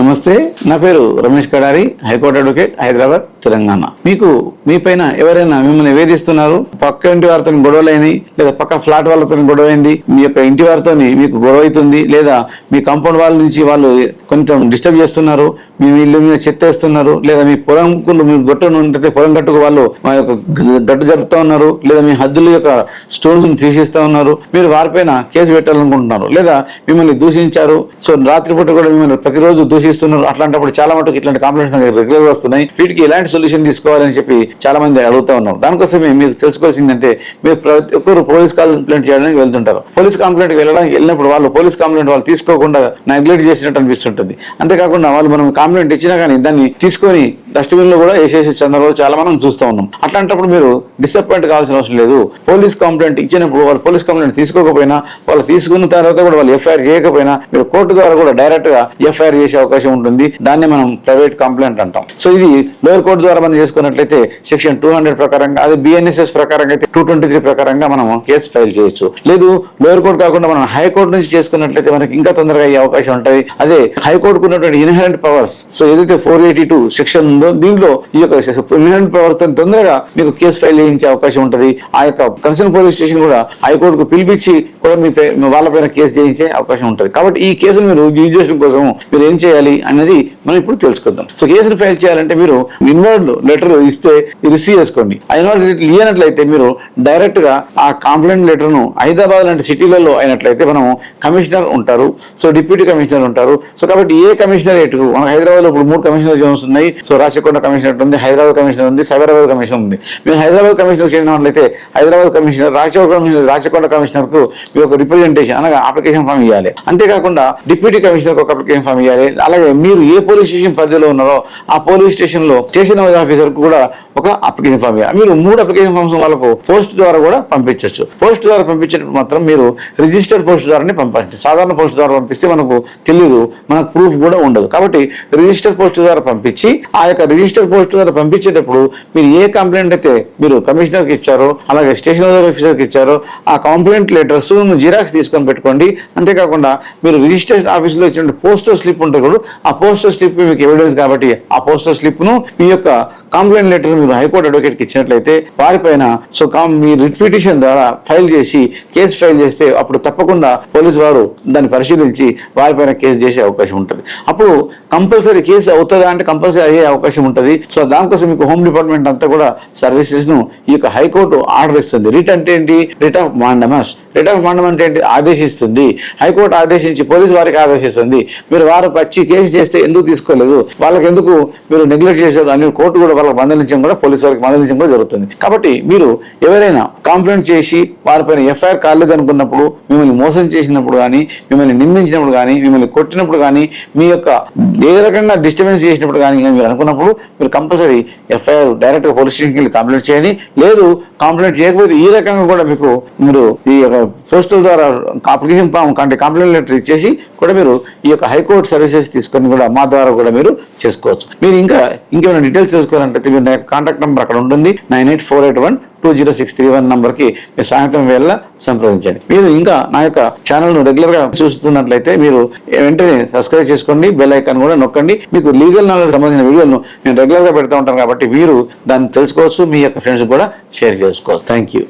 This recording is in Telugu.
నమస్తే నా పేరు Ramesh Kadari high court advocate Hyderabad. Telangana. మీకు మీ పైన ఎవరైనా మిమ్మల్ని వేధిస్తున్నారు? పక్క ఇంటి వారితో గొడవలైనవి లేదా పక్క ఫ్లాట్ వాళ్ళతో గొడవ అయింది మీ యొక్క ఇంటి వారితో మీకు గొడవ అవుతుంది లేదా మీ కాంపౌండ్ వాళ్ళ నుంచి వాళ్ళు కొంచెం డిస్టర్బ్ చేస్తున్నారు మీ ఇల్లు మీద చెత్త వేస్తున్నారు లేదా మీ పొలంకులు మీ గొట్టను ఉంటే పొలం గట్టుకు వాళ్ళు మా యొక్క గట్టు జరుపుతా ఉన్నారు లేదా మీ హద్దుల యొక్క స్టోన్స్ తీసిస్తూ ఉన్నారు మీరు వారిపైన కేసు పెట్టాలనుకుంటున్నారు లేదా మిమ్మల్ని దూషించారు సో రాత్రిపూట కూడా మిమ్మల్ని ప్రతిరోజు దూషిస్తున్నారు అట్లాంటప్పుడు చాలా మటుకు ఇట్లాంటి కంప్లైంట్స్ రెగ్యులర్ వస్తున్నాయి. వీటికి ఎలాంటి సొల్యూషన్ తీసుకోవాలని చెప్పి చాలా మంది అడుగుతా ఉన్నారు దానికోసమే మీరు తెలుసుకోవాల్సిందంటే మీరు ప్రతి ఒక్కరు పోలీస్ కంప్లైంట్ చేయడానికి వెళ్తుంటారు. పోలీస్ కంప్లైంట్ వెళ్ళడానికి వెళ్ళినప్పుడు వాళ్ళు పోలీస్ కంప్లైంట్ వాళ్ళు తీసుకోకుండా నెగ్లెక్ట్ చేసినట్టు అనిపిస్తుంటుంది. అంతేకాకుండా వాళ్ళు మనం కంప్లైంట్ ఇచ్చినా కానీ దాన్ని తీసుకొని డస్ట్బిన్లో కూడా వేసేసి చంద్రబాబు చాలా మనం చూస్తూ ఉన్నాం. అట్లాంటప్పుడు మీరు డిసప్పాయింట్ కావాల్సిన అవసరం లేదు. పోలీస్ కంప్లైంట్ ఇచ్చినప్పుడు వాళ్ళు పోలీస్ కంప్లైంట్ తీసుకోకపోయినా వాళ్ళు తీసుకున్న తర్వాత కూడా వాళ్ళు ఎఫ్ఐఆర్ చేయకపోయినా మీరు కోర్టు ద్వారా కూడా డైరెక్ట్గా ఎఫ్ఐఆర్ చేసే అవకాశం ఉంటుంది. దాన్ని మనం ప్రైవేట్ కంప్లైంట్ అంటాం. సో ఇది లోయర్ కోర్టు ద్వారా మనం చేసుకున్నట్లయితే సెక్షన్ టూ హండ్రెడ్ ప్రకారంగా అది బిఎన్ఎస్ఎస్ ప్రకారంగా అయితే టూ ట్వంటీ త్రీ ప్రకారంగా మనం కేసు ఫైల్ చేయొచ్చు. లేదు లోయర్ కోర్టు కాకుండా మనం హైకోర్టు నుంచి చేసుకున్నట్లయితే మనకి ఇంకా తొందరగా అయ్యే అవకాశం ఉంటుంది. అదే హైకోర్టుకు ఉన్నటువంటి ఇన్హరెంట్ పవర్స్ సో ఏదైతే ఫోర్ ఎయిటీ టూ సెక్షన్ ఉందో దీంట్లో ఈ యొక్క విజిలెంట్ ప్రవర్తన తొందరగా మీకు కేసు ఫైల్ చేయించే అవకాశం ఉంటుంది. ఆ యొక్క కన్సర్న్ పోలీస్ స్టేషన్ కూడా హైకోర్టుకు పిలిపించి కూడా మీ వాళ్ళపైన కేసు చేయించే అవకాశం ఉంటుంది. కాబట్టి ఈ కేసును మీరు యూజ్ కోసం మీరు ఏం చేయాలి అనేది మనం ఇప్పుడు తెలుసుకుందాం. సో కేసును ఫైల్ చేయాలంటే మీరు ఇన్వర్డ్ లెటర్ ఇస్తే రిసీవ్ చేసుకోండి. ఆ ఇన్వర్డ్ ఇవ్వనట్లయితే మీరు డైరెక్ట్గా ఆ కంప్లైంట్ లెటర్ను హైదరాబాద్ లాంటి సిటీలలో అయినట్లయితే మనం కమిషనర్ ఉంటారు. సో డిప్యూటీ కమిషనర్ ఉంటారు. సో కాబట్టి ఏ కమిషనరేట్ మన హైదరాబాద్లో ఇప్పుడు మూడు కమిషనర్ జోన్స్ ఉన్నాయి. సో రాచకొండ కమిషనర్ ఉంది హైదరాబాద్ కమిషనర్ ఉంది సైబరాబాద్ కమిషనర్ ఉంది. మీరు హైదరాబాద్ కమిషనర్ చేసినట్లయితే హైదరాబాద్ కమిషనర్ రాచకొండ కమిషనర్ రాచకొండ కమిషనర్కు మీరు ఒక రిప్రజెంటేషన్ అనగా అప్లికేషన్ ఫామ్ ఇవ్వాలి అంతేకాకుండా డిప్యూటీ కమిషనర్ ఒక అప్లికేషన్ ఫామ్ ఇవ్వాలి అలాగే మీరు ఏ పోలీస్ స్టేషన్ పరిధిలో ఉన్నారో ఆ పోలీస్ స్టేషన్లో స్టేషన్ హౌస్ ఆఫీసర్ కూడా ఒక అప్లికేషన్ ఫామ్ ఇవ్వాలి మీరు మూడు అప్లికేషన్ ఫామ్స్ వాళ్ళకు పోస్ట్ ద్వారా కూడా పంపించవచ్చు పోస్ట్ ద్వారా పంపించినప్పుడు మాత్రం మీరు రిజిస్టర్ పోస్ట్ ద్వారానే పంపండి. సాధారణ పోస్ట్ ద్వారా పంపిస్తే మనకు తెలియదు మనకు ప్రూఫ్ కూడా ఉండదు. కాబట్టి రిజిస్టర్ పోస్ట్ ద్వారా పంపించి ఆ యొక్క రిజిస్టర్ పోస్ట్ ద్వారా పంపించేటప్పుడు మీరు ఏ కంప్లైంట్ అయితే మీరు కమిషనర్కి ఇచ్చారో అలాగే స్టేషన్ ఆఫీసర్కి ఇచ్చారో ఆ కంప్లైంట్ లెటర్స్ జిరాక్స్ తీసుకొని పెట్టుకోండి. అంతేకాకుండా మీరు రిజిస్ట్రేషన్ ఆఫీస్లో ఇచ్చిన పోస్టర్ స్లిప్ ఉంటుంది కూడా ఆ పోస్టర్ స్లిప్ మీకు ఎవిడెన్స్ కాబట్టి ఆ పోస్టర్ స్లిప్ను మీ యొక్క కంప్లైంట్ లెటర్ మీరు హైకోర్టు అడ్వకేట్కి ఇచ్చినట్లయితే వారిపైన సో మీ రిట్ పిటిషన్ ద్వారా ఫైల్ చేసి కేసు ఫైల్ చేస్తే అప్పుడు తప్పకుండా పోలీసు వారు దాన్ని పరిశీలించి వారిపైన కేసు చేసే అవకాశం ఉంటుంది. అప్పుడు కంపల్సరీ కేసు అవుతుందా అంటే కంపల్సరీ అయ్యే అవకాశం ఉంటుంది. సో దానికోసం మీకు హోమ్ డిపార్ట్మెంట్ అంతా కూడా సర్వీసెస్ను ఈ యొక్క హైకోర్టు ఆర్డర్ ఇస్తుంది. రిట్ అంటే ఏంటి? Writ of mandamus writ of mandamus అంటే ఏంటి? ఆదేశిస్తుంది. హైకోర్టు ఆదేశించి పోలీసు వారికి ఆదేశిస్తుంది. మీరు వారు వచ్చి కేసు చేస్తే ఎందుకు తీసుకోలేదు? వాళ్ళకి ఎందుకు మీరు నెగ్లెక్ట్ చేశారు? అని కోర్టు కూడా వాళ్ళకి మందలించడం కూడా పోలీసు వారికి మందలించడం కూడా జరుగుతుంది. కాబట్టి మీరు ఎవరైనా కంప్లైంట్ చేసి వారిపైన ఎఫ్ఐఆర్ కాలేదు అనుకున్నప్పుడు మిమ్మల్ని మోసం చేసినప్పుడు కానీ మిమ్మల్ని నిందించినప్పుడు కానీ మిమ్మల్ని కొట్టినప్పుడు కానీ మీ యొక్క ఏ రకంగా డిస్టర్బెన్స్ చేసినప్పుడు కానీ మీరు అనుకున్నప్పుడు మీరు కంపల్సరీ ఎఫ్ఐఆర్ డైరెక్ట్ పోలీస్ స్టేషన్కి వెళ్ళి కంప్లైంట్ చేయండి. లేదు కంప్లైంట్ చేయకపోతే ఈ రకంగా కూడా మీకు మీరు ఈ యొక్క పోస్టల్ ద్వారా అప్లికేషన్ ఫామ్ కంటే కంప్లైంట్ లెటర్ ఇచ్చేసి కూడా మీరు ఈ యొక్క హైకోర్టు సర్వీసెస్ తీసుకొని కూడా మా ద్వారా కూడా మీరు చేసుకోవచ్చు. మీరు ఇంకా ఇంకేమైనా డీటెయిల్స్ తెలుసుకోవాలంటే మీరు నా కాంటాక్ట్ నెంబర్ అక్కడ ఉంటుంది. Nine eight four eight one two zero six three one నంబర్కి మీరు సాయంత్రం వేళ సంప్రదించండి. మీరు ఇంకా నా యొక్క ఛానల్ను రెగ్యులర్గా చూస్తున్నట్లయితే మీరు వెంటనే సబ్స్క్రైబ్ చేసుకోండి బెల్ ఐకాన్ కూడా నొక్కండి. మీకు లీగల్ నాలెడ్జ్ సంబంధించిన వీడియోలను నేను రెగ్యులర్గా పెడతా ఉంటాను కాబట్టి మీరు దాన్ని తెలుసుకోవచ్చు మీ యొక్క ఫ్రెండ్స్ కూడా షేర్ చేసుకోవచ్చు. Thank you